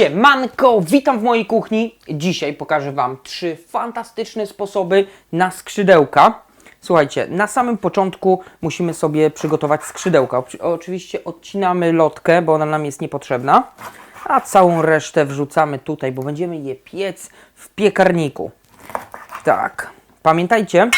Siemanko, witam w mojej kuchni. Dzisiaj pokażę Wam trzy fantastyczne sposoby na skrzydełka. Słuchajcie, na samym początku musimy sobie przygotować skrzydełka. Oczy- Oczywiście odcinamy lotkę, bo ona nam jest niepotrzebna, a całą resztę wrzucamy tutaj, bo będziemy je piec w piekarniku. Tak. Pamiętajcie,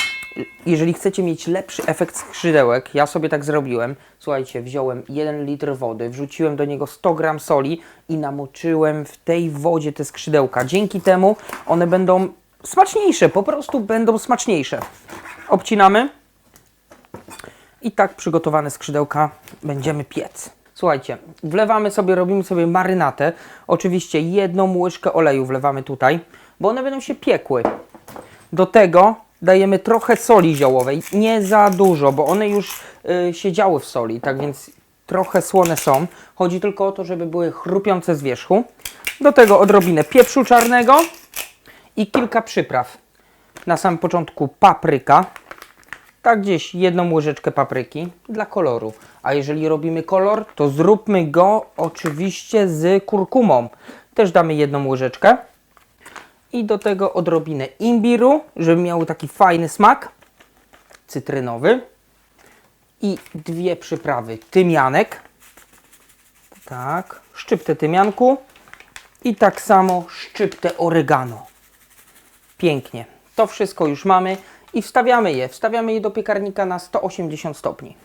jeżeli chcecie mieć lepszy efekt skrzydełek, ja sobie tak zrobiłem. Słuchajcie, wziąłem 1 litr wody, wrzuciłem do niego 100 gram soli i namoczyłem w tej wodzie te skrzydełka. Dzięki temu one będą smaczniejsze, po prostu będą smaczniejsze. Obcinamy i tak przygotowane skrzydełka będziemy piec. Słuchajcie, wlewamy sobie, robimy sobie marynatę. Oczywiście jedną łyżkę oleju wlewamy tutaj, bo one będą się piekły. Do tego dajemy trochę soli ziołowej, nie za dużo, bo one już y, siedziały w soli, tak więc trochę słone są. Chodzi tylko o to, żeby były chrupiące z wierzchu. Do tego odrobinę pieprzu czarnego i kilka przypraw. Na samym początku papryka, tak gdzieś jedną łyżeczkę papryki dla koloru. A jeżeli robimy kolor, to zróbmy go oczywiście z kurkumą. Też damy jedną łyżeczkę. I do tego odrobinę imbiru, żeby miały taki fajny smak. Cytrynowy. I dwie przyprawy. Tymianek. Tak. Szczyptę tymianku. I tak samo szczyptę oregano. Pięknie. To wszystko już mamy i wstawiamy je. Wstawiamy je do piekarnika na 180 stopni.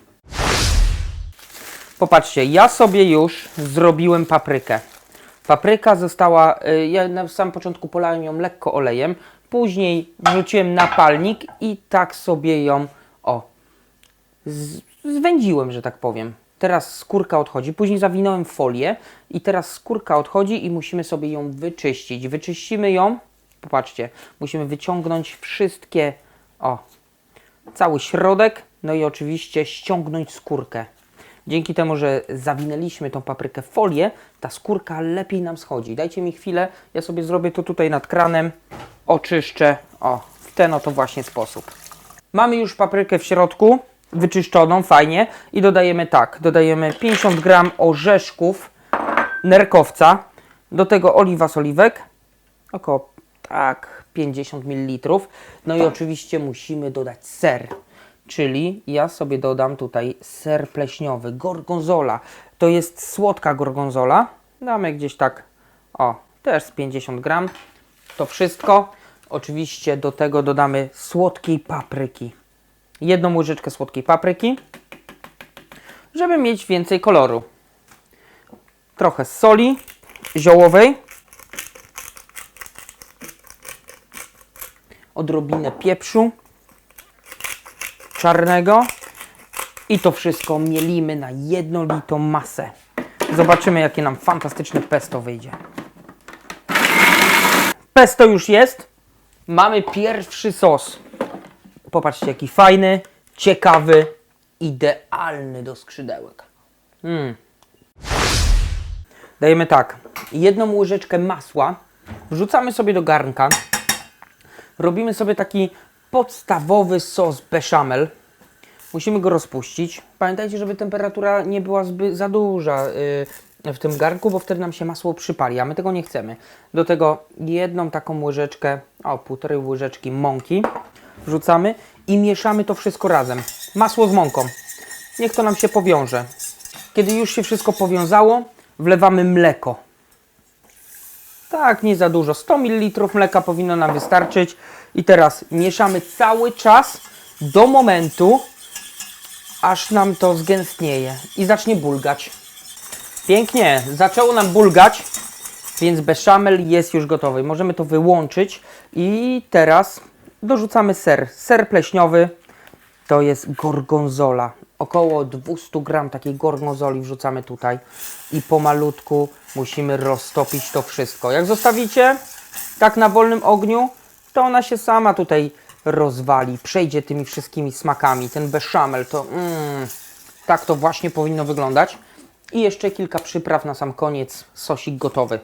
Popatrzcie, ja sobie już zrobiłem paprykę. Papryka została, y, ja na samym początku polałem ją lekko olejem, później wrzuciłem na palnik i tak sobie ją, o, zwędziłem, że tak powiem. Teraz skórka odchodzi, później zawinąłem folię i teraz skórka odchodzi i musimy sobie ją wyczyścić. Wyczyścimy ją, popatrzcie, musimy wyciągnąć wszystkie, o, cały środek, no i oczywiście ściągnąć skórkę. Dzięki temu, że zawinęliśmy tą paprykę w folię, ta skórka lepiej nam schodzi. Dajcie mi chwilę, ja sobie zrobię to tutaj nad kranem, oczyszczę, o, w ten oto właśnie sposób. Mamy już paprykę w środku, wyczyszczoną, fajnie i dodajemy tak, dodajemy 50 gram orzeszków nerkowca, do tego oliwa z oliwek, około tak 50 ml. No i oczywiście musimy dodać ser, czyli ja sobie dodam tutaj ser pleśniowy, gorgonzola. To jest słodka gorgonzola. Damy gdzieś tak, o, też z 50 gram. To wszystko. Oczywiście do tego dodamy słodkiej papryki. Jedną łyżeczkę słodkiej papryki, żeby mieć więcej koloru. Trochę soli ziołowej. odrobinę pieprzu czarnego i to wszystko mielimy na jednolitą masę. Zobaczymy, jakie nam fantastyczne pesto wyjdzie. Pesto już jest. Mamy pierwszy sos. Popatrzcie, jaki fajny, ciekawy, idealny do skrzydełek. Mm. Dajemy tak, jedną łyżeczkę masła, wrzucamy sobie do garnka, robimy sobie taki podstawowy sos bechamel. Musimy go rozpuścić. Pamiętajcie, żeby temperatura nie była zbyt za duża yy, w tym garnku, bo wtedy nam się masło przypali, a my tego nie chcemy. Do tego jedną taką łyżeczkę, o półtorej łyżeczki mąki wrzucamy i mieszamy to wszystko razem. Masło z mąką. Niech to nam się powiąże. Kiedy już się wszystko powiązało, wlewamy mleko. Tak, nie za dużo. 100 ml mleka powinno nam wystarczyć. I teraz mieszamy cały czas do momentu, aż nam to zgęstnieje i zacznie bulgać. Pięknie, zaczęło nam bulgać, więc beszamel jest już gotowy. Możemy to wyłączyć i teraz dorzucamy ser. Ser pleśniowy to jest gorgonzola. Około 200 gram takiej gorgonzoli wrzucamy tutaj i pomalutku musimy roztopić to wszystko. Jak zostawicie tak na wolnym ogniu, to ona się sama tutaj rozwali, przejdzie tymi wszystkimi smakami. Ten beszamel to mm, tak to właśnie powinno wyglądać. I jeszcze kilka przypraw na sam koniec, sosik gotowy.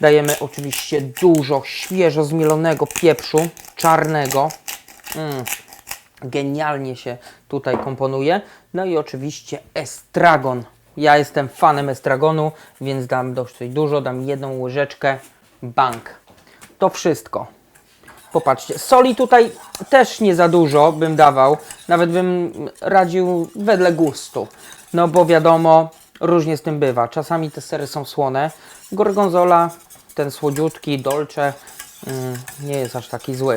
Dajemy oczywiście dużo świeżo zmielonego pieprzu czarnego. Mm, genialnie się tutaj komponuje. No i oczywiście estragon. Ja jestem fanem estragonu, więc dam dosyć dużo, dam jedną łyżeczkę. Bank. To wszystko. Popatrzcie, soli tutaj też nie za dużo bym dawał, nawet bym radził wedle gustu. No bo wiadomo, różnie z tym bywa. Czasami te sery są słone. Gorgonzola, ten słodziutki, dolce, mm, nie jest aż taki zły.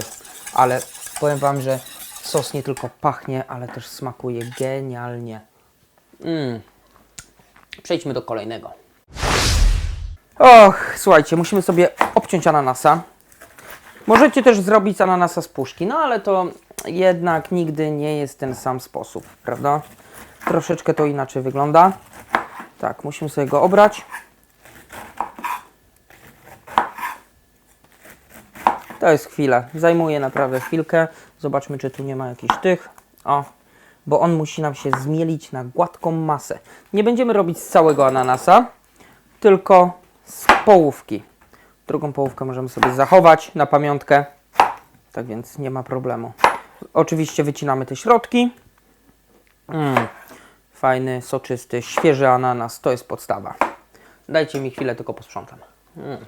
Ale powiem Wam, że sos nie tylko pachnie, ale też smakuje genialnie. Mm. Przejdźmy do kolejnego. Och, słuchajcie, musimy sobie obciąć ananasa. Możecie też zrobić ananasa z puszki, no ale to jednak nigdy nie jest ten sam sposób, prawda? Troszeczkę to inaczej wygląda. Tak, musimy sobie go obrać. To jest chwilę, zajmuje naprawdę chwilkę. Zobaczmy, czy tu nie ma jakichś tych. O, bo on musi nam się zmielić na gładką masę. Nie będziemy robić z całego ananasa, tylko z połówki. Drugą połówkę możemy sobie zachować na pamiątkę. Tak więc nie ma problemu. Oczywiście wycinamy te środki. Mm, fajny, soczysty, świeży ananas. To jest podstawa. Dajcie mi chwilę, tylko posprzątam. Mm.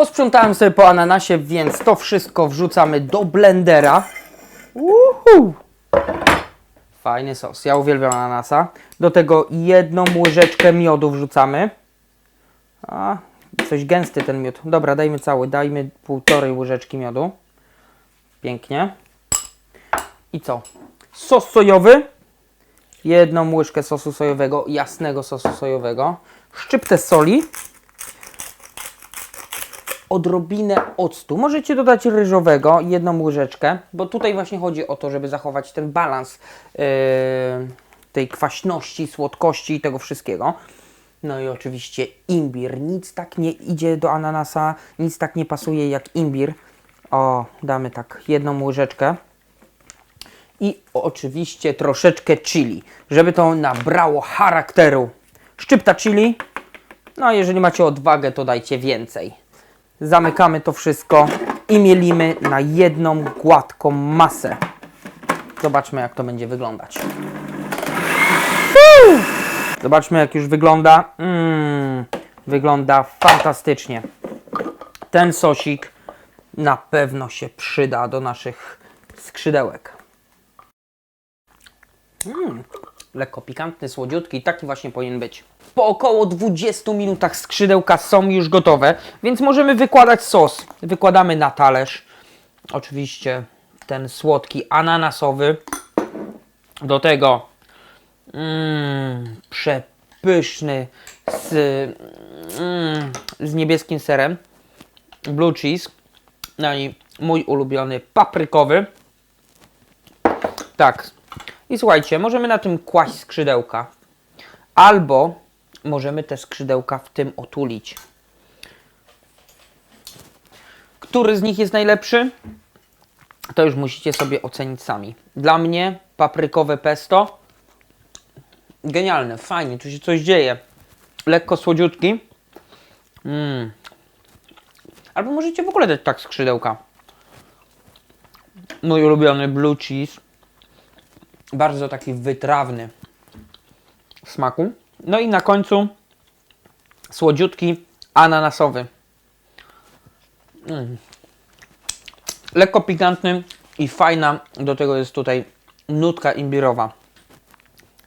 Posprzątałem sobie po ananasie, więc to wszystko wrzucamy do blendera. Uhu. Fajny sos. Ja uwielbiam ananasa. Do tego jedną łyżeczkę miodu wrzucamy. A, coś gęsty ten miód. Dobra, dajmy cały. Dajmy półtorej łyżeczki miodu. Pięknie. I co? Sos sojowy. Jedną łyżkę sosu sojowego, jasnego sosu sojowego. Szczyptę soli. Odrobinę octu. Możecie dodać ryżowego, jedną łyżeczkę, bo tutaj właśnie chodzi o to, żeby zachować ten balans yy, tej kwaśności, słodkości i tego wszystkiego. No i oczywiście imbir. Nic tak nie idzie do ananasa, nic tak nie pasuje jak imbir. O, damy tak jedną łyżeczkę. I oczywiście troszeczkę chili, żeby to nabrało charakteru. Szczypta chili. No a jeżeli macie odwagę, to dajcie więcej. Zamykamy to wszystko i mielimy na jedną gładką masę. Zobaczmy jak to będzie wyglądać. Zobaczmy, jak już wygląda. Mm, wygląda fantastycznie. Ten sosik na pewno się przyda do naszych skrzydełek. Mm, lekko pikantny, słodziutki, taki właśnie powinien być. Po około 20 minutach skrzydełka są już gotowe, więc możemy wykładać sos. Wykładamy na talerz. Oczywiście ten słodki ananasowy. Do tego mm, przepyszny z, mm, z niebieskim serem. Blue cheese. No i mój ulubiony paprykowy. Tak. I słuchajcie, możemy na tym kłaść skrzydełka. Albo możemy te skrzydełka w tym otulić. Który z nich jest najlepszy? To już musicie sobie ocenić sami. Dla mnie paprykowe pesto genialne, fajnie, tu się coś dzieje. Lekko słodziutki. Mm. Albo możecie w ogóle dać tak skrzydełka. Mój ulubiony blue cheese. Bardzo taki wytrawny smaku. No i na końcu słodziutki ananasowy. Mm. Lekko pikantny i fajna. Do tego jest tutaj nutka imbirowa.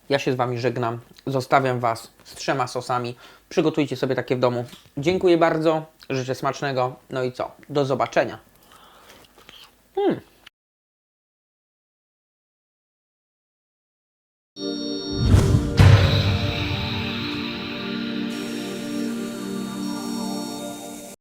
Ja się z Wami żegnam. Zostawiam Was z trzema sosami. Przygotujcie sobie takie w domu. Dziękuję bardzo. Życzę smacznego. No i co? Do zobaczenia. Mm.